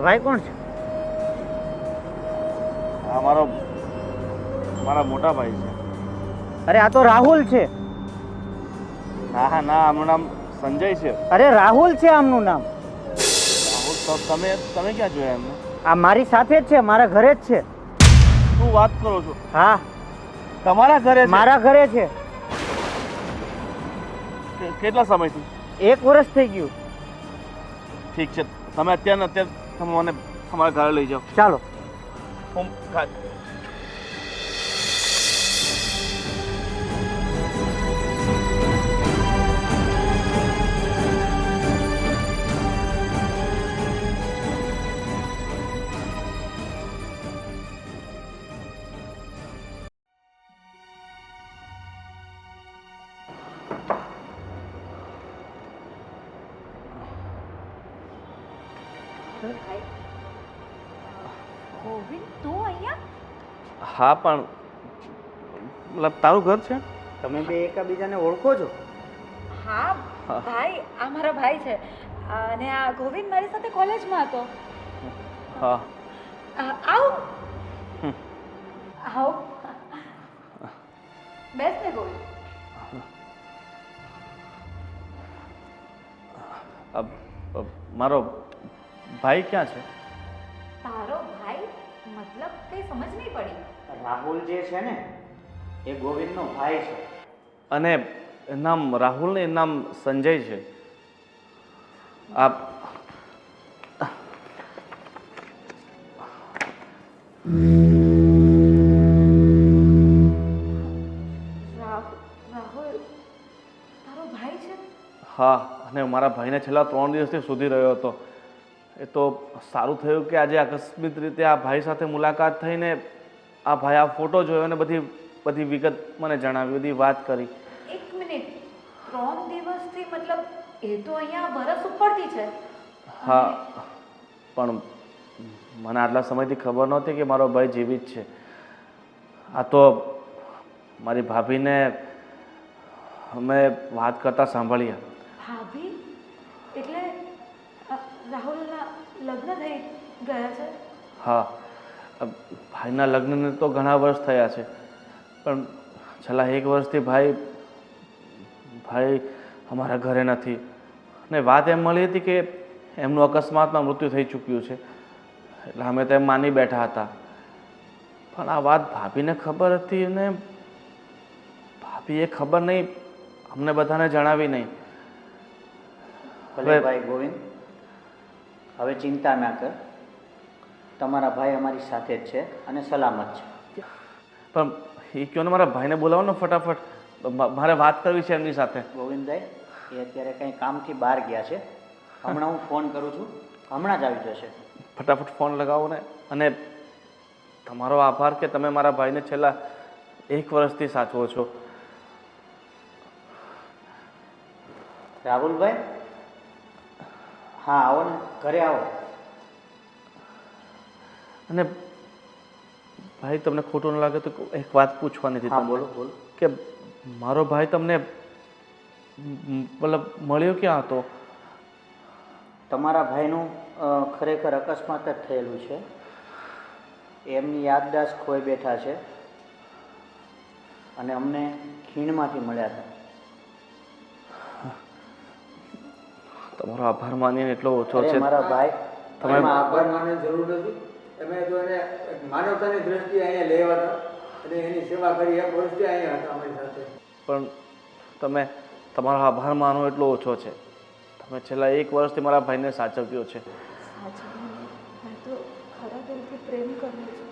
આ ભાઈ કોણ છે? આ મારો મારા મોટા ભાઈ છે. અરે આ તો રાહુલ છે. ના હા ના આમનું નામ સંજય છે. અરે રાહુલ છે આમનું નામ. રાહુલ તો તમે તમે ક્યાં જોયા એમને? આ મારી સાથે જ છે મારા ઘરે જ છે. શું વાત કરો છો? હા. તમારા ઘરે મારા ઘરે છે. કેટલા સમયથી? એક વર્ષ થઈ ગયું. ઠીક છે. તમે અત્યારે અત્યારે તમે મને તમારા ઘરે લઈ જાઓ. ચાલો. હું ગોવિંદ તું અહીંયા? હા પણ મતલબ તારું ઘર છે? તમે બે એકબીજાને ઓળખો છો? હા હા. ભાઈ આ મારા ભાઈ છે. અને આ ગોવિંદ મારી સાથે કોલેજમાં હતો. હા. આવ. આવ. બેસ ને ગોવિંદ. મારો ભાઈ ક્યાં છે? તારો ભાઈ મતલબ કઈ સમજ નહીં પડી. રાહુલ જે છે ને એ ગોવિંદનો ભાઈ છે. અને નામ રાહુલ ને નામ સંજય છે. આપ રાહુલ રાહુલ તારો ભાઈ છે? હા અને મારા ભાઈને છેલ્લા ત્રણ દિવસથી શોધી રહ્યો હતો. એ તો સારું થયું કે આજે આકસ્મિક રીતે આ ભાઈ સાથે મુલાકાત થઈને આ ભાઈ આ ફોટો જોયો અને બધી બધી વિગત મને જણાવી બધી વાત કરી. એક મિનિટ. ત્રણ દિવસથી મતલબ એ તો અહીંયા વરસ ઉપરથી છે. હા પણ મને આટલા સમયથી ખબર નહોતી કે મારો ભાઈ જીવિત છે. આ તો મારી ભાભીને અમે વાત કરતા સાંભળ્યા. ભાભી? એટલે રાહુલના લગ્ન થઈ ગયા છે? હા. ભાઈના લગ્નને તો ઘણા વર્ષ થયા છે. પણ છેલ્લા એક વર્ષથી ભાઈ ભાઈ અમારા ઘરે નથી. અને વાત એમ મળી હતી કે એમનું અકસ્માતમાં મૃત્યુ થઈ ચૂક્યું છે. એટલે અમે તેમ માની બેઠા હતા. પણ આ વાત ભાભીને ખબર હતી અને ભાભીએ ખબર નહીં. અમને બધાને જણાવી નહીં. ભલે હવે- ભાઈ ગોવિંદ. હવે ચિંતા ના કર. તમારા ભાઈ અમારી સાથે જ છે અને સલામત છે. પણ એ કહો ને મારા ભાઈને બોલાવો ને ફટાફટ. મારે વાત કરવી છે એમની સાથે. ગોવિંદભાઈ એ અત્યારે કંઈ કામથી બહાર ગયા છે. હમણાં હું ફોન કરું છું. હમણાં જ આવી જશે. ફટાફટ ફોન લગાવો ને. અને તમારો આભાર કે તમે મારા ભાઈને છેલ્લા એક વર્ષથી સાચવો છો. રાહુલભાઈ હા આવો ને ઘરે આવો. અને ભાઈ તમને ખોટું ન લાગે તો એક વાત પૂછવાની હતી બોલો બોલો. કે મારો ભાઈ તમને મતલબ મળ્યો ક્યાં હતો? તમારા ભાઈનું ખરેખર અકસ્માત જ થયેલું છે. એમની યાદદાસ્ત ખોઈ બેઠા છે. અને અમને ખીણમાંથી મળ્યા હતા. તમારો આભાર માનીને એટલો ઓછો છે. મારા ભાઈ તમે- આભાર માનવાની જરૂર નથી. તમે તો એને માનવતાની દ્રષ્ટિએ અહીંયા લેવા હતા અને એની સેવા કરી એક વર્ષથી અહીંયા હતા અમારી સાથે. પણ તમે તમારો આભાર માનો એટલો ઓછો છે. તમે છેલ્લા એક વર્ષથી મારા ભાઈને સાચવ્યો છે. સાચું મેં તો ખરા દિલથી પ્રેમ છે.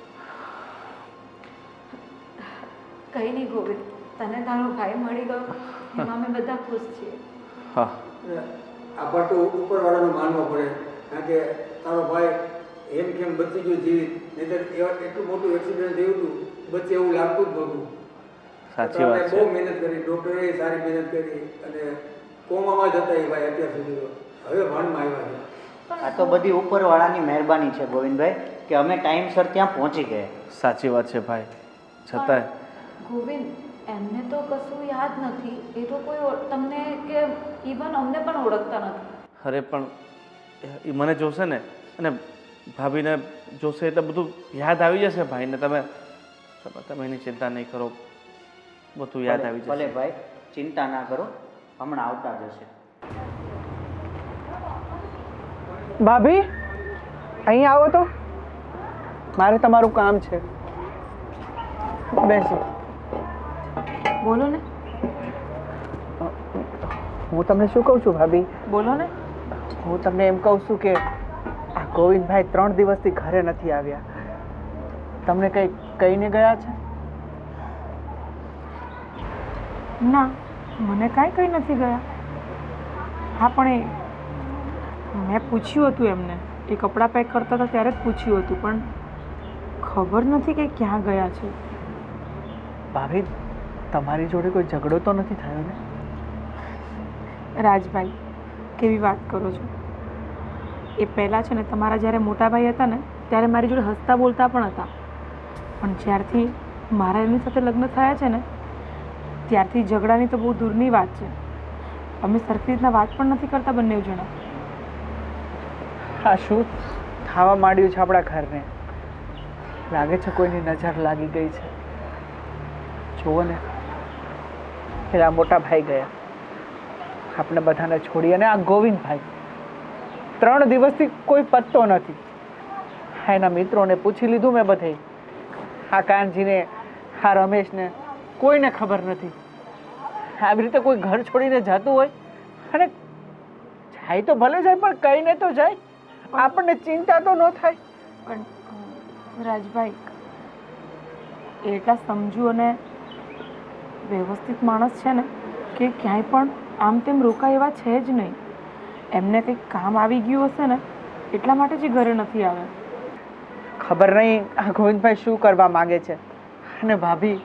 કંઈ નહીં ગોવિંદ તને તારો ભાઈ મળી ગયો. એમાં અમે બધા ખુશ છીએ. હા. આ તો ઉપરવાળાનું માનવો પડે. કારણ કે તારો ભાઈ એમ કેમ બચી ગયો જીવિત નહીંતર એવા- એટલું મોટું એક્સિડન્ટ થયું હતું બચે એવું લાગતું જ નહોતું. સાચી વાત બહુ મહેનત કરી ડૉક્ટરે સારી મહેનત કરી અને કોમામાં જ હતા એ ભાઈ અત્યાર સુધી હવે ભાનમાં આવ્યા છે. આ તો બધી ઉપરવાળાની મહેરબાની છે ગોવિંદભાઈ કે અમે ટાઈમસર ત્યાં પહોંચી ગયા. સાચી વાત છે ભાઈ. છતાંય. ગોવિંદ એમને તો કશું યાદ નથી. એ તો કોઈ તમને કે ઇવન અમને પણ ઓળખતા નથી. અરે પણ એ મને જોશે ને અને ભાભીને જોશે એટલે બધું યાદ આવી જશે ભાઈને. તમે તમે એની ચિંતા નહીં કરો. બધું યાદ આવી ભલે જશે ભાઈ ચિંતા ના કરો. હમણાં આવતા જશે. ભાભી અહીં આવો તો. મારે તમારું કામ છે. બેસો. બોલો ને હું તમને શું કહું છું ભાભી? બોલો ને હું તમને એમ કહું છું કે આ ગોવિંદભાઈ ત્રણ દિવસથી ઘરે નથી આવ્યા. તમને કંઈ કહીને ગયા છે? ના મને કાંઈ કંઈ નથી ગયા. હા પણ એ મેં પૂછ્યું હતું એમને. એ કપડાં પેક કરતા હતા ત્યારે જ પૂછ્યું હતું પણ ખબર નથી કે ક્યાં ગયા છે. ભાભી તમારી જોડે કોઈ ઝઘડો તો નથી થયો ને? રાજભાઈ કેવી વાત કરો છો? એ પહેલાં છે ને તમારા જ્યારે મોટા ભાઈ હતા ને ત્યારે મારી જોડે હસતા બોલતા પણ હતા. પણ જ્યારથી મારા એમની સાથે લગ્ન થયા છે ને ત્યારથી ઝઘડાની તો બહુ દૂરની વાત છે. અમે સરખી રીતના વાત પણ નથી કરતા બંને જણા. આ શું? થવા માંડ્યું છે આપણા ઘરને. લાગે છે કોઈની નજર લાગી ગઈ છે. જુઓ ને. પેલા મોટા ભાઈ ગયા. આપણે બધાને છોડી અને આ ગોવિંદભાઈ. ત્રણ દિવસથી કોઈ પત્તો નથી. એના મિત્રોને પૂછી લીધું મેં બધે. આ કાનજીને આ રમેશને, કોઈને ખબર નથી. આવી રીતે કોઈ ઘર છોડીને જતું હોય, અને જાય તો ભલે જાય, પણ કહીને તો જાય. આપણને ચિંતા તો ન થાય. પણ રાજભાઈ એટલા સમજુ અને વ્યવસ્થિત માણસ છે ને, કે ક્યાંય પણ આમ તેમ રોકાય એવા છે જ નહીં. એમને કંઈક કામ આવી ગયું હશે ને, એટલા માટે જ ઘરે નથી આવે. ખબર નહીં આ ગોવિંદભાઈ શું કરવા માગે છે. અને ભાભી,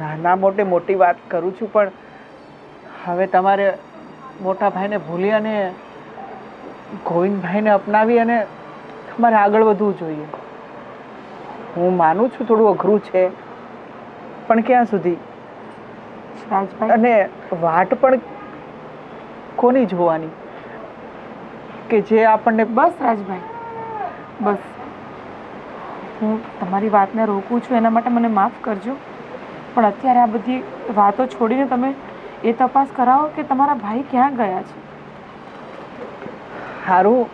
નાના મોટે મોટી વાત કરું છું, પણ હવે તમારે મોટા ભાઈને ભૂલી અને ગોવિંદભાઈને અપનાવી અને તમારે આગળ વધવું જોઈએ. હું માનું છું થોડું અઘરું છે. પણ ક્યાં સુધી? રાજભાઈ? અને વાટ પણ કોની જોવાની? કે જે આપણને બસ રાજભાઈ બસ. હું તમારી વાતને રોકું છું એના માટે મને માફ કરજો. પણ અત્યારે આ બધી વાતો છોડીને તમે એ તપાસ કરાવો કે તમારા ભાઈ ક્યાં ગયા છે? સારું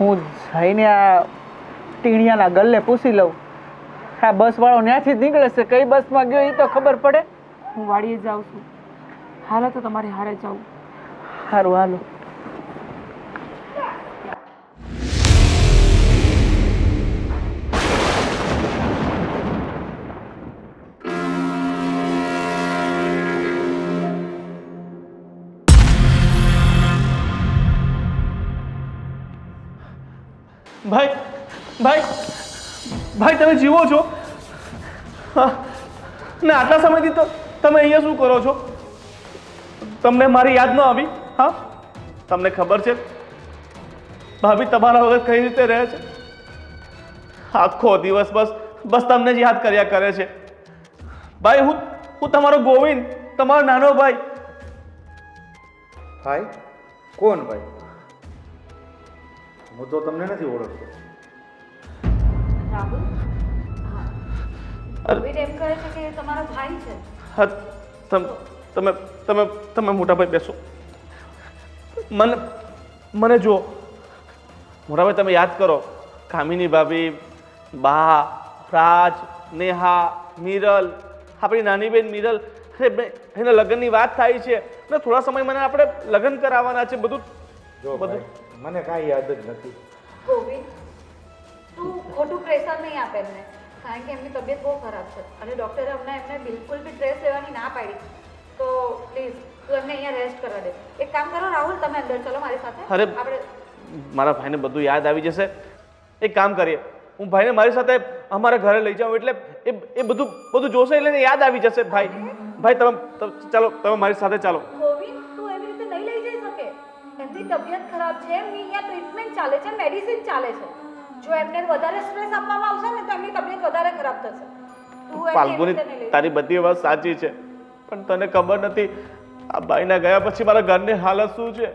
હું જઈને આ ટીણિયાના ગલ્લે પૂછી લઉં. આ બસવાળો ત્યાંથી જ નીકળે છે. કઈ બસમાં ગયો એ તો ખબર પડે. હું વાડીએ જાઉં છું. હાલો તો તમારે હારે જાઉં. સારું હાલો. ભાઈ ભાઈ. ભાઈ, તમે જીવો છો? ને આટલા સમયથી તો તમે અહીંયા શું કરો છો? તમને મારી યાદ ન આવી? હા? તમને ખબર છે? ભાભી, તમારા વગર કઈ રીતે રહે છે? આખો દિવસ બસ બસ તમને જ યાદ કર્યા કરે છે. ભાઈ, હું હું તમારો ગોવિંદ, તમારો નાનો ભાઈ. ભાઈ, કોણ ભાઈ? હું તો તમને નથી ઓળખતો. રાહુલ? હા. એમ કહે છે કે તમારો ભાઈ છે. હા તમે તમે તમે મોટાભાઈ બેસો. મને મને જુઓ. મોટાભાઈ તમે યાદ કરો. કામિની ભાભી બા રાજ નેહા મિરલ આપણી નાની બેન મિરલ અરે બે- એના લગ્નની વાત થાય છે. ને થોડા સમય મને આપણે લગ્ન કરાવવાના છે બધું. જો બધું. મને કાંઈ યાદ જ નથી. ગોવિંદ ખોટું પ્રેશર નહીં આપે એમને. કારણ કે એમની તબિયત બહુ ખરાબ છે. અને ડૉક્ટરે અમને એમને બિલકુલ બી સ્ટ્રેસ લેવાની ના પાડી. તો પ્લીઝ તું એમને અહીંયા રેસ્ટ કરવા દે. એક કામ કરો રાહુલ તમે અંદર ચલો મારી સાથે. અરે આપણે મારા ભાઈને બધું યાદ આવી જશે. એક કામ કરીએ. હું ભાઈને મારી સાથે અમારા ઘરે લઈ જાઉં એટલે એ એ બધું બધું જોશે એટલે એને યાદ આવી જશે. ભાઈ ભાઈ તમે ચાલો તમે મારી સાથે ચાલો. ગોવિંદ તું એવી રીતે નહીં લઈ જઈ શકે? એમની તબિયત ખરાબ છે એમની અહીંયા ટ્રીટમેન્ટ ચાલે છે મેડિસિન ચાલે છે. જો એમને વધારે સ્ટ્રેસ આપવામાં આવશે ને તો એમની તબિયત વધારે ખરાબ થશે. ફાલ્ગુની તારી બધી વાત સાચી છે. પણ તને ખબર નથી આ ભાઈના ગયા પછી મારા ઘરની હાલત શું છે?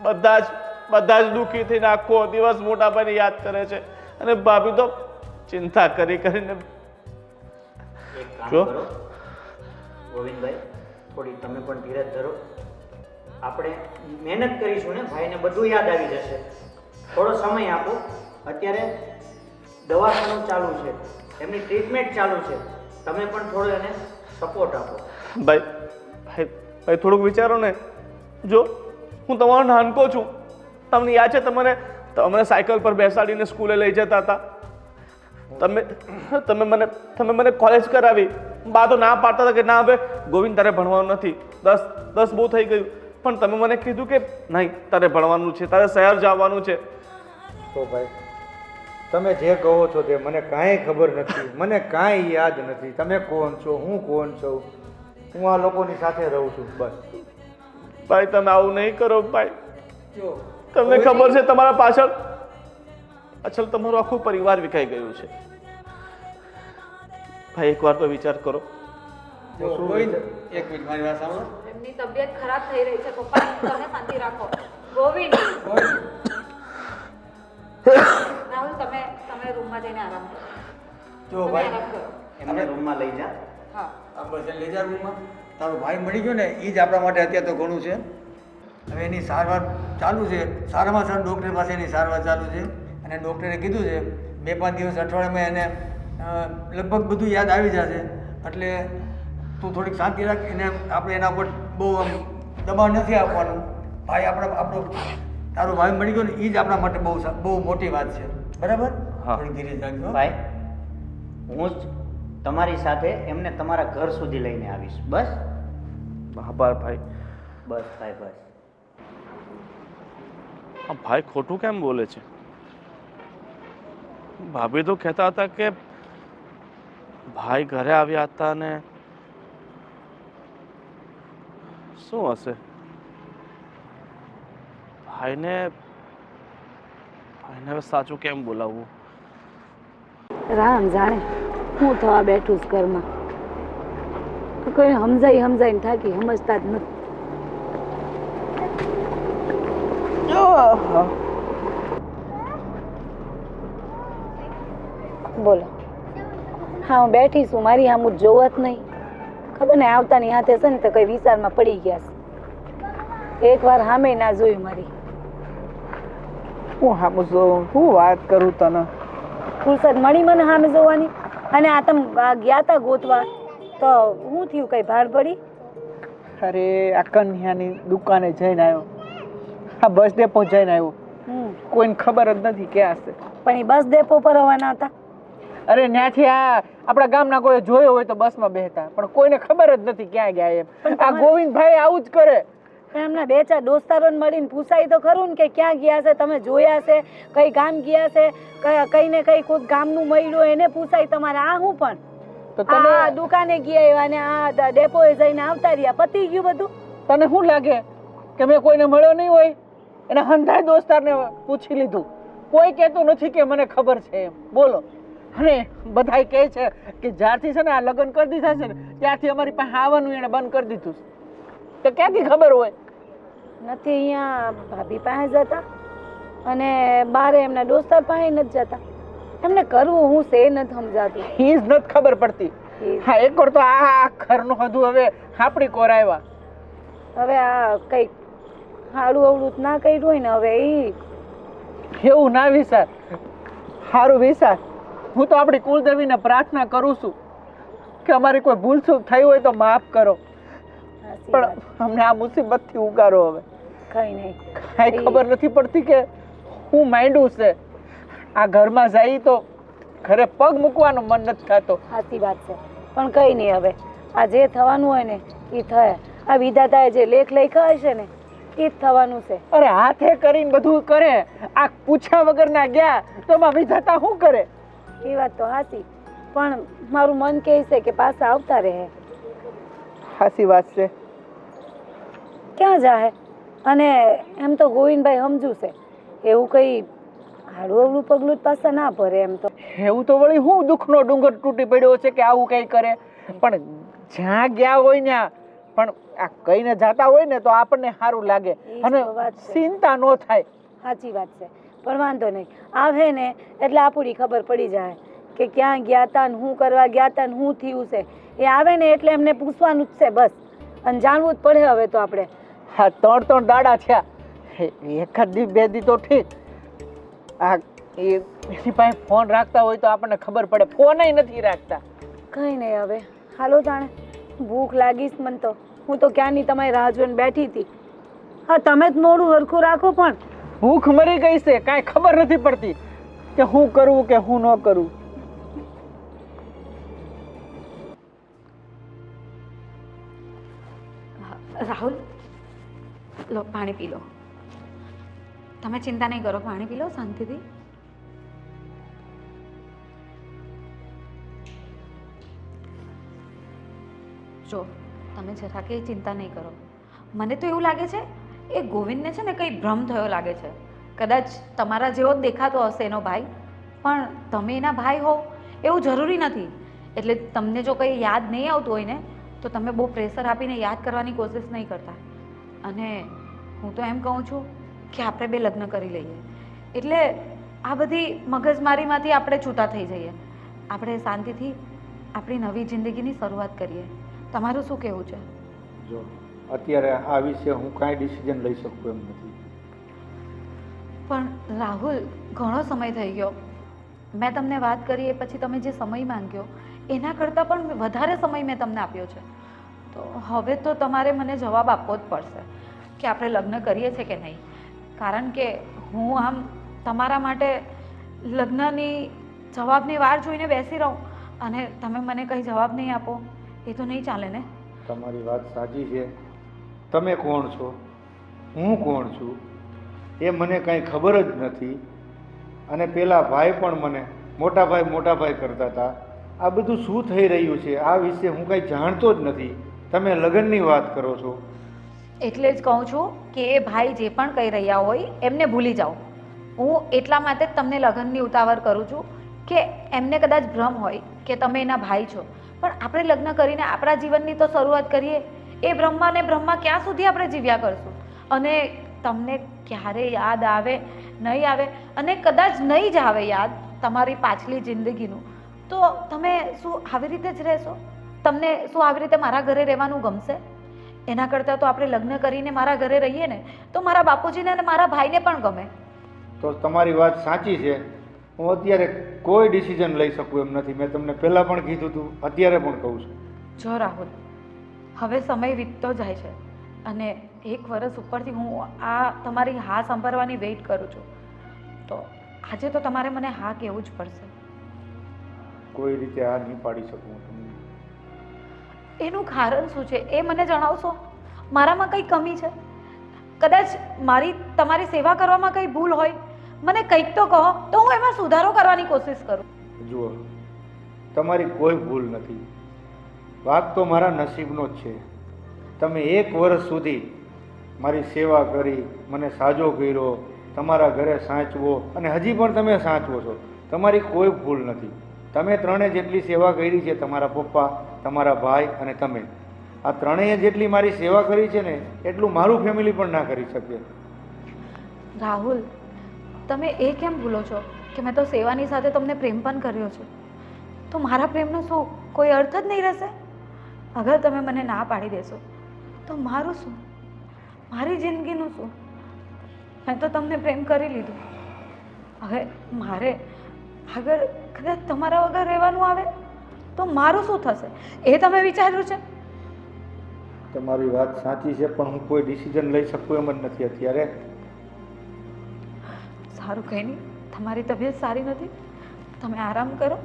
બધા જ બધા જ દુઃખી થઈને આખો દિવસ મોટા ભાઈને યાદ કરે છે. અને ભાભી તો ચિંતા કરી કરીને જો. ગોવિંદભાઈ થોડી તમે પણ ધીરજ ધરો. આપણે મહેનત કરીશું ને ભાઈને બધું યાદ આવી જશે. થોડો સમય આપો. અત્યારે દવાખાનું ચાલુ છે. એમની ટ્રીટમેન્ટ ચાલુ છે. તમે પણ થોડો એને સપોર્ટ આપો. ભાઈ ભાઈ ભાઈ થોડુંક વિચારો ને. જો હું તમારો નાનકો છું. તમને યાદ છે તમને તમને સાયકલ પર બેસાડીને સ્કૂલે લઈ જતા હતા? તમે તમે મને તમે મને કોલેજ કરાવી. બા તો ના પાડતા હતા કે ના હવે ગોવિંદ તારે ભણવાનું નથી. દસ દસ બહુ થઈ ગયું. પણ તમે મને કીધું કે નહીં તારે ભણવાનું છે તારે શહેર જવાનું છે. તો ભાઈ તમે જે કહો છો તે મને કાંઈ ખબર નથી મને કાંઈ યાદ નથી. તમે કોણ છો? હું કોણ છું? હું આ લોકોની સાથે રહું છું બસ. ભાઈ તમે આવું નહીં કરો ભાઈ. જો તમને ખબર છે તમારા પાછળ? પાછળ તમારું આખું પરિવાર વિખાઈ ગયું છે. ભાઈ એકવાર તો વિચાર કરો. એક મિનિટ મારી વાત સાંભળો. એમની તબિયત ખરાબ થઈ રહી છે પપ્પા તમે શાંતિ રાખો. ગોવિંદ. રાહુલ તમે તમે રૂમમાં જઈને આરામ કરો. જો ભાઈ એમને રૂમમાં લઈ જા. હા. આપણે બસ લઈ જા રૂમમાં. તારો ભાઈ મળી ગયો ને એ જ આપણા માટે અત્યારે તો ઘણું છે. હવે એની સારવાર ચાલુ છે. સારામાં સારા ડૉક્ટર પાસે એની સારવાર ચાલુ છે. અને ડૉક્ટરે કીધું છે બે પાંચ દિવસ અઠવાડિયામાં એને લગભગ બધું યાદ આવી જશે. એટલે તું થોડીક શાંતિ રાખ એને આપણે એના પર બહુ આમ દબાણ નથી આપવાનું. ભાઈ આપણે આપણો તારો ભાઈ મળી ગયો ને એ જ આપણા માટે બહુ બહુ મોટી વાત છે. બરાબર? હા. ભાઈ હું જ તમારી સાથે એમને તમારા ઘર સુધી લઈને આવીશ. બસ? આભાર ભાઈ. બસ ભાઈ બસ. આ ભાઈ ખોટું કેમ બોલે છે? ભાભી તો કહેતા હતા કે ભાઈ ઘરે આવ્યા હતા ને શું હશે? ભાઈને હવે સાચું કેમ બોલાવવું રામ જાણે હું થવા બેઠું છું ઘરમાં કોઈ સમજાઈ સમજાઈને થાકી સમજતા જ નથી બોલો હા હું બેઠી છું મારી આમ જોવત નહીં ખબર ને આવતાની હાથે છે ને તો કઈ વિચારમાં પડી ગયા છે એકવાર સામે ના જોયું મારી હું હામુ જોઉં? હું વાત કરું તને. ફુરસદ મળી મને હામે જોવાની? અને આ તમ ગયા તા ગોતવા? તો હું થયું કઈ ભાર? પડી અરે આ કન્યાની દુકાને જઈને આવ્યો. આ બસ ડેપો જઈને આવ્યો. કોઈને ખબર જ નથી ક્યાં હશે પણ એ બસ ડેપો પર આવવાના હતા. અરે ત્યાંથી આ આપણા ગામના કોઈ જોયો હોય તો બસમાં બેહતા. પણ કોઈને ખબર જ નથી ક્યાં ગયા એમ. આ ગોવિંદભાઈ આવું જ કરે. એમના બે ચાર દોસ્તારોને મળીને પૂછાય તો ખરું ને કે ક્યાં ગયા છે તમે જોયા છે કઈ ગામ ગયા છે કઈ- ને કઈ કોઈ ગામનું મળ્યું એને પૂછાય તમારે આ હું પણ? તો આ દુકાને ગયા એવા ને આ ડેપોએ જઈને આવતા રહ્યા પતી ગયું બધું. તને શું લાગે કે મેં કોઈને મળ્યો નહીં હોય? એના હંધાય દોસ્તારને પૂછી લીધું. કોઈ કહેતું નથી કે મને ખબર છે એમ. બોલો. અને બધાય કહે છે કે જ્યારથી છે ને આ લગ્ન કરી દીધા છે ને ત્યારથી અમારી પાસે આવવાનું એણે બંધ કરી દીધું છે. તો ક્યાંથી ખબર હોય? નથી અહીંયા ભાભી પાસે જતા અને બારે એમના દોસ્તાર પાસે નથી જતા. એમને કરવું હું સે નથી સમજાતું. હી જ નથી ખબર પડતી. હા એક વાર તો આ ઘરનું હતું હવે આપણી કોર આવ્યા હવે આ કંઈક હાડું અવળું જ ના કર્યું હોય ને હવે એ એવું ના વિચાર. સારું વિચાર. હું તો આપણી કુલદેવીને પ્રાર્થના કરું છું કે અમારી કોઈ ભૂલ ચૂક થઈ હોય તો માફ કરો. પણ અમને આ મુસીબતથી ઉગારો હવે. કઈ નહીં. કાંઈ ખબર નથી પડતી કે હું માંડું છે. આ ઘરમાં જઈ તો ઘરે પગ મૂકવાનું મન નથી થતો. સાચી વાત છે. પણ કઈ નહીં હવે. આ જે થવાનું હોય ને એ થાય. આ વિધાતાએ જે લેખ લખ્યા હશે ને એ જ થવાનું છે. અરે હાથે કરીને બધું કરે. આ પૂછ્યા વગરના ગયા તો માં વિધાતા શું કરે? એ વાત તો હાચી. પણ મારું મન કહે છે કે પાછા આવતા રહે. હાચી વાત છે. ક્યાં જાહે? અને એમ તો ગોવિંદભાઈ સમજુ છે એવું કંઈ હાડું અવળું પગલું જ પાછા ના ભરે એમ તો. એવું તો વળી હું દુઃખનો ડુંગર તૂટી પડ્યો છે કે આવું કંઈ કરે? પણ જ્યાં ગયા હોય ને પણ આ કહીને જાતા હોય ને તો આપણને સારું લાગે. અને ચિંતા ન થાય. સાચી વાત છે પણ વાંધો નહીં. આવે ને એટલે આપણી ખબર પડી જાય કે ક્યાં ગયા તા ને શું કરવા ગયા તા ને શું થયું છે. એ આવે ને એટલે એમને પૂછવાનું જ છે બસ. અને જાણવું જ પડે હવે તો આપણે. હા ત્રણ ત્રણ દાડા થયા. એક એકાદ દી બે દી તો ઠીક. આ એ એની પાસે ફોન રાખતા હોય તો આપણને ખબર પડે. ફોન નથી રાખતા. કંઈ નહીં હવે. હાલો જાણે. ભૂખ લાગીશ મને તો. હું તો ક્યાંની તમારી રાહ જોઈને બેઠી હતી. હા તમે જ મોડું હરખું રાખો પણ. ભૂખ મરી ગઈ છે. કાંઈ ખબર નથી પડતી કે હું કરવું કે હું ન કરું. રાહુલ લો, પાણી પી લો. તમે ચિંતા નહીં કરો, પાણી પી લો, શાંતિથી. જો, તમે જરાકે ચિંતા નહીં કરો. મને તો એવું લાગે છે, એ ગોવિંદને છે ને કંઈ ભ્રમ થયો લાગે છે. કદાચ તમારા જેવો જ દેખાતો હશે એનો ભાઈ. પણ તમે એના ભાઈ હો, એવું જરૂરી નથી. એટલે તમને જો કંઈ યાદ નહીં આવતું હોય ને, તો તમે બહુ પ્રેશર આપીને યાદ કરવાની કોશિશ નહીં કરતા. અને હું તો એમ કહું છું કે આપણે બે લગ્ન કરી લઈએ. એટલે આ બધી મગજમારીમાંથી આપણે છૂટા થઈ જઈએ. આપણે શાંતિથી આપણી નવી જિંદગીની શરૂઆત કરીએ. તમારું શું કહેવું છે? જો અત્યારે આ વિશે હું કાંઈ ડિસિઝન લઈ શકું એમ નથી. પણ રાહુલ ઘણો સમય થઈ ગયો. મેં તમને વાત કરી એ પછી તમે જે સમય માંગ્યો એના કરતાં પણ વધારે સમય મેં તમને આપ્યો છે. તો હવે તો તમારે મને જવાબ આપવો જ પડશે કે આપણે લગ્ન કરીએ છીએ કે નહીં. કારણ કે હું આમ તમારા માટે લગ્નની જવાબની વાર જોઈને બેસી રહું અને તમે મને કંઈ જવાબ નહીં આપો, એ તો નહીં ચાલે ને? તમારી વાત સાચી છે. તમે કોણ છો? હું કોણ છું? એ મને કાંઈ ખબર જ નથી. અને પેલા ભાઈ પણ મને મોટા ભાઈ મોટા ભાઈ કરતા હતા. આ બધું શું થઈ રહ્યું છે? આ વિશે હું કાંઈ જાણતો જ નથી. તમે લગ્નની વાત કરો છો. એટલે જ કહું છું કે એ ભાઈ જે પણ કહી રહ્યા હોય એમને ભૂલી જાઓ. હું એટલા માટે જ તમને લગ્નની ઉતાવળ કરું છું કે એમને કદાચ ભ્રમ હોય કે તમે એના ભાઈ છો. પણ આપણે લગ્ન કરીને આપણા જીવનની તો શરૂઆત કરીએ. એ બ્રહ્મા ને બ્રહ્મા ક્યાં સુધી આપણે જીવ્યા કરશું? અને તમને ક્યારે યાદ આવે? નહીં આવે? અને કદાચ નહીં જ આવે યાદ તમારી પાછલી જિંદગીનું. તો તમે શું આવી રીતે જ રહેશો? તમને શું આવી રીતે મારા ઘરે રહેવાનું ગમશે? એના કરતાં તો આપણે લગ્ન કરીને મારા ઘરે રહીએ ને તો મારા બાપુજીને અને મારા ભાઈને પણ ગમે. તો તમારી વાત સાચી છે. હું અત્યારે કોઈ ડિસિઝન લઈ શકું એમ નથી. મેં તમને પહેલાં પણ કીધું હતું અત્યારે પણ કહું છું. જો રાહુલ હવે સમય વીતતો જાય છે અને એક વર્ષ ઉપરથી હું આ તમારી હા સાંભળવાની વેઇટ કરું છું. તો આજે તો તમારે મને હા કહેવું જ પડશે. કોઈ રીતે આ નહીં પાડી શકું હું તમને. એનું કારણ શું છે? એ મને જણાવશો? મારામાં કંઈ કમી છે? કદાચ મારી, તમારી સેવા કરવામાં કંઈ ભૂલ હોય? મને કંઈક તો કહો તો હું એમાં સુધારો કરવાની કોશિશ કરું. જુઓ, તમારી કોઈ ભૂલ નથી. વાત તો મારા નસીબનો જ છે. તમે એક વર્ષ સુધી મારી સેવા કરી, મને સાજો કર્યો, તમારા ઘરે સાચવો, અને હજી પણ તમે સાચવો છો. તમારી કોઈ ભૂલ નથી. તમે ત્રણે જેટલી સેવા કરી છે તમારા પપ્પા, તમારા ભાઈ અને તમે, આ ત્રણેય જેટલી મારી સેવા કરી છે ને, એટલું મારું ફેમિલી પણ ના કરી શકે. રાહુલ, તમે એ કેમ ભૂલો છો કે મેં તો સેવાની સાથે તમને પ્રેમ પણ કર્યો છે? તો મારા પ્રેમનો શું કોઈ અર્થ જ નહીં રહેશે? અગર તમે મને ના પાડી દેશો, તો મારું શું? મારી જિંદગીનું શું? મેં તો તમને પ્રેમ કરી લીધું. હવે મારે અગર કદાચ તમારા વગર રહેવાનું આવે તો મારું શું થશે? એ તમે વિચાર્યું છે? તમારી વાત સાચી છે પણ હું કોઈ ડિસિઝન લઈ શકું એમ જ નથી અત્યારે. સારું કંઈ નહીં. તમારી તબિયત સારી નથી? તમે આરામ કરો.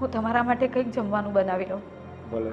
હું તમારા માટે કંઈક જમવાનું બનાવી લઉં. ભલે.